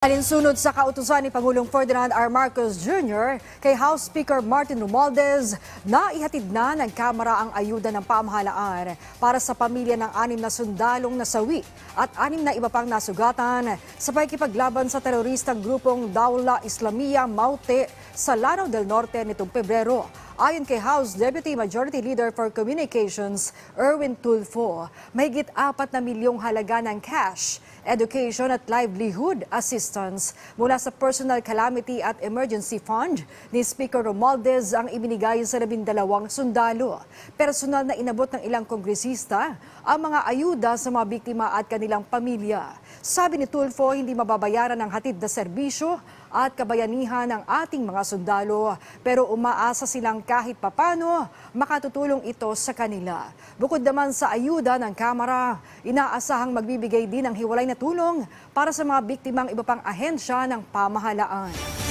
Alinsunod sa kautusan ni Pangulong Ferdinand R. Marcos Jr. kay House Speaker Martin Romualdez na ihatid na ng Kamara ang ayuda ng pamahalaan para sa pamilya ng anim na sundalong nasawi at anim na iba pang nasugatan sa pakikipaglaban sa teroristang grupong Daula Islamia Maute sa Lanao del Norte nitong Pebrero. Ayon kay House Deputy Majority Leader for Communications, Erwin Tulfo, mahigit apat na milyong halaga ng cash, education at livelihood assistance mula sa Personal Calamity at Emergency Fund ni Speaker Romualdez ang ibinigay sa labindalawang sundalo. Personal na inabot ng ilang kongresista ang mga ayuda sa mga biktima at kanilang pamilya. Sabi ni Tulfo, hindi mababayaran ang hatid na serbisyo at kabayanihan ng ating mga sundalo pero umaasa silang kahit papano makatutulong ito sa kanila. Bukod naman sa ayuda ng Kamara, inaasahang magbibigay din ng hiwalay na tulong para sa mga biktimang iba pang ahensya ng pamahalaan.